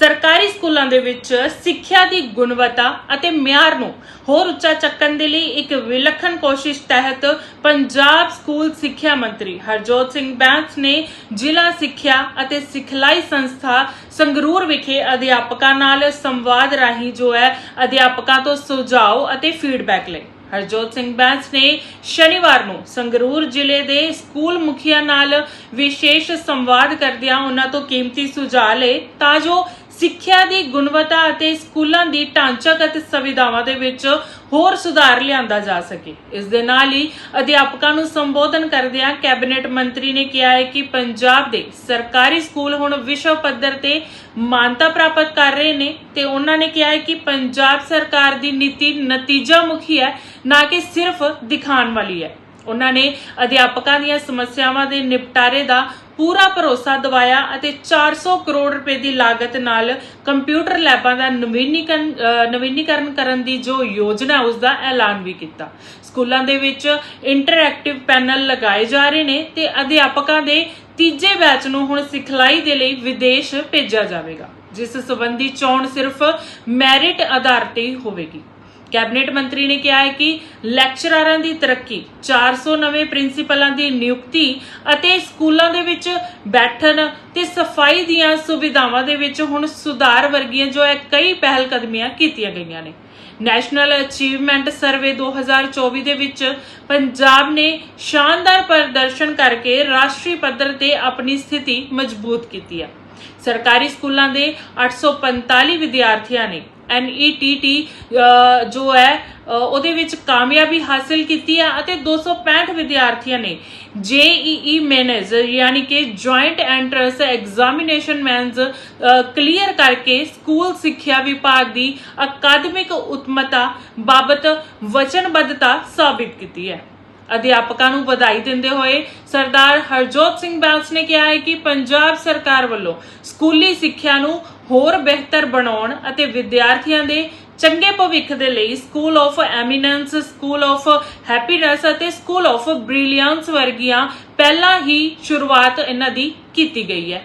ਸਰਕਾਰੀ ਸਕੂਲਾਂ ਦੇ ਵਿੱਚ ਸਿੱਖਿਆ ਦੀ ਗੁਣਵੱਤਾ ਅਤੇ ਮਿਆਰ ਨੂੰ ਹੋਰ ਉੱਚਾ ਚੱਕਣ ਦੇ ਲਈ ਇੱਕ ਵਿਲੱਖਣ ਕੋਸ਼ਿਸ਼ ਤਹਿਤ ਪੰਜਾਬ ਸਕੂਲ ਸਿੱਖਿਆ ਮੰਤਰੀ ਹਰਜੋਤ ਸਿੰਘ ਬੈਂਸ ਨੇ ਜ਼ਿਲ੍ਹਾ ਸਿੱਖਿਆ ਅਤੇ ਸਿਖਲਾਈ ਸੰਸਥਾ ਸੰਗਰੂਰ ਵਿਖੇ ਅਧਿਆਪਕਾਂ ਨਾਲ ਸੰਵਾਦ ਰਾਹੀਂ ਜੋ ਹੈ, ਅਧਿਆਪਕਾਂ ਤੋਂ ਸੁਝਾਅ ਅਤੇ ਫੀਡਬੈਕ ਲਏ। ਹਰਜੋਤ ਸਿੰਘ ਬੈਂਸ ਨੇ ਸ਼ਨੀਵਾਰ ਨੂੰ ਸੰਗਰੂਰ ਜ਼ਿਲ੍ਹੇ ਦੇ ਸਕੂਲ ਮੁਖੀਆਂ ਨਾਲ ਵਿਸ਼ੇਸ਼ ਸੰਵਾਦ ਕਰਦਿਆਂ ਉਹਨਾਂ ਤੋਂ ਕੀਮਤੀ ਸੁਝਾਅ ਲਏ ਤਾਂ ਜੋ ਸਿੱਖਿਆ ਦੀ ਗੁਣਵੱਤਾ ਅਤੇ ਸਕੂਲਾਂ ਦੀ ਢਾਂਚਾਗਤ ਸੁਵਿਧਾਵਾਂ ਦੇ ਵਿੱਚ ਹੋਰ ਸੁਧਾਰ ਲਿਆਂਦਾ ਜਾ ਸਕੇ। ਇਸ ਦੇ ਨਾਲ ਹੀ ਅਧਿਆਪਕਾਂ ਨੂੰ ਸੰਬੋਧਨ ਕਰਦਿਆਂ ਕੈਬਨਿਟ ਮੰਤਰੀ ਨੇ ਕਿਹਾ ਹੈ ਕਿ ਪੰਜਾਬ ਦੇ ਸਰਕਾਰੀ ਸਕੂਲ ਹੁਣ ਵਿਸ਼ਵ ਪੱਧਰ ਤੇ ਮਾਨਤਾ ਪ੍ਰਾਪਤ ਕਰ ਰਹੇ ਨੇ ਤੇ ਉਹਨਾਂ ਨੇ ਕਿਹਾ ਹੈ ਕਿ ਪੰਜਾਬ ਸਰਕਾਰ ਦੀ ਨੀਤੀ ਨਤੀਜਾ ਮੁਖੀ ਹੈ, ਨਾ ਕਿ ਸਿਰਫ ਦਿਖਾਉਣ ਵਾਲੀ ਹੈ। ਉਹਨਾਂ ਨੇ ਅਧਿਆਪਕਾਂ ਦੀਆਂ ਸਮੱਸਿਆਵਾਂ ਦੇ ਨਿਪਟਾਰੇ ਦਾ ਪੂਰਾ ਭਰੋਸਾ ਦਿਵਾਇਆ ਅਤੇ 400 ਕਰੋੜ ਰੁਪਏ ਦੀ ਲਾਗਤ ਨਾਲ ਕੰਪਿਊਟਰ ਲੈਬਾਂ ਦਾ ਨਵੀਨੀਕਰਨ ਨਵੀਨੀਕਰਨ ਕਰਨ ਦੀ ਜੋ ਯੋਜਨਾ ਹੈ, ਉਸ ਦਾ ਐਲਾਨ ਵੀ ਕੀਤਾ। ਸਕੂਲਾਂ ਦੇ ਵਿੱਚ ਇੰਟਰਐਕਟਿਵ ਪੈਨਲ ਲਗਾਏ ਜਾ ਰਹੇ ਨੇ ਤੇ ਅਧਿਆਪਕਾਂ ਦੇ ਤੀਜੇ ਬੈਚ ਨੂੰ ਹੁਣ ਸਿਖਲਾਈ ਦੇ ਲਈ ਵਿਦੇਸ਼ ਭੇਜਿਆ ਜਾਵੇਗਾ ਜਿਸ ਸੰਬੰਧੀ ਚੋਣ ਸਿਰਫ ਮੈਰਿਟ ਆਧਾਰ ਤੇ ਹੋਵੇਗੀ। ਕੈਬਨਿਟ ਮੰਤਰੀ ਨੇ ਕਿਹਾ ਹੈ ਕਿ ਲੈਕਚਰਾਰਾਂ ਦੀ ਤਰੱਕੀ 400 ਨਵੇਂ ਪ੍ਰਿੰਸੀਪਲਾਂ ਦੀ ਨਿਯੁਕਤੀ ਅਤੇ ਸਕੂਲਾਂ ਦੇ ਵਿੱਚ ਬੈਠਣ ਤੇ ਸਫ਼ਾਈ ਦੀਆਂ ਸੁਵਿਧਾਵਾਂ ਦੇ ਵਿੱਚ ਹੁਣ ਸੁਧਾਰ ਵਰਗੀਆਂ ਜੋ ਹੈ ਕਈ ਪਹਿਲ ਕਦਮੀਆਂ ਕੀਤੀਆਂ ਗਈਆਂ ਨੇ। ਨੈਸ਼ਨਲ ਅਚੀਵਮੈਂਟ ਸਰਵੇ 2024 ਦੇ ਵਿੱਚ ਪੰਜਾਬ ਨੇ ਸ਼ਾਨਦਾਰ ਪ੍ਰਦਰਸ਼ਨ ਕਰਕੇ ਰਾਸ਼ਟਰੀ ਪੱਧਰ ਤੇ ਆਪਣੀ ਸਥਿਤੀ ਮਜ਼ਬੂਤ ਕੀਤੀ ਹੈ। ਸਰਕਾਰੀ ਸਕੂਲਾਂ ਦੇ 845 ਵਿਦਿਆਰਥੀਆਂ ਨੇ NETT ਜੋ ਹੈ ਅ, ਉਹਦੇ ਵਿੱਚ ਕਾਮਯਾਬੀ ਹਾਸਲ ਕੀਤੀ ਹੈ ਅਤੇ 265 ਵਿਦਿਆਰਥੀਆਂ ਨੇ JEE ਮੇਨਸ ਯਾਨੀ ਕਿ joint entrance examination mains clear ਕਰਕੇ ਸਕੂਲ ਸਿੱਖਿਆ ਵਿਭਾਗ ਦੀ ਅਕਾਦਮਿਕ ਉਤਮਤਾ ਬਾਬਤ ਵਚਨਬੱਧਤਾ ਸਾਬਿਤ ਕੀਤੀ ਹੈ। ਅਧਿਆਪਕਾਂ ਨੂੰ ਵਧਾਈ ਦਿੰਦੇ ਹੋਏ ਸਰਦਾਰ ਹਰਜੋਤ ਸਿੰਘ ਬੈਂਸ ਨੇ ਕਿਹਾ ਹੈ ਕਿ ਪੰਜਾਬ ਸਰਕਾਰ ਵੱਲੋਂ ਸਕੂਲੀ ਸਿੱਖਿਆ ਨੂੰ ਹੋਰ ਬਿਹਤਰ ਬਣਾਉਣ ਅਤੇ ਵਿਦਿਆਰਥੀਆਂ ਦੇ ਚੰਗੇ ਭਵਿੱਖ ਦੇ ਲਈ school of eminence school of happiness ਅਤੇ ਸਕੂਲ ਆਫ ਬ੍ਰਿਲੀਅੰਸ ਵਰਗੀਆਂ ਪਹਿਲਾਂ ਹੀ ਸ਼ੁਰੂਆਤ ਇਹਨਾਂ ਦੀ ਕੀਤੀ ਗਈ ਹੈ।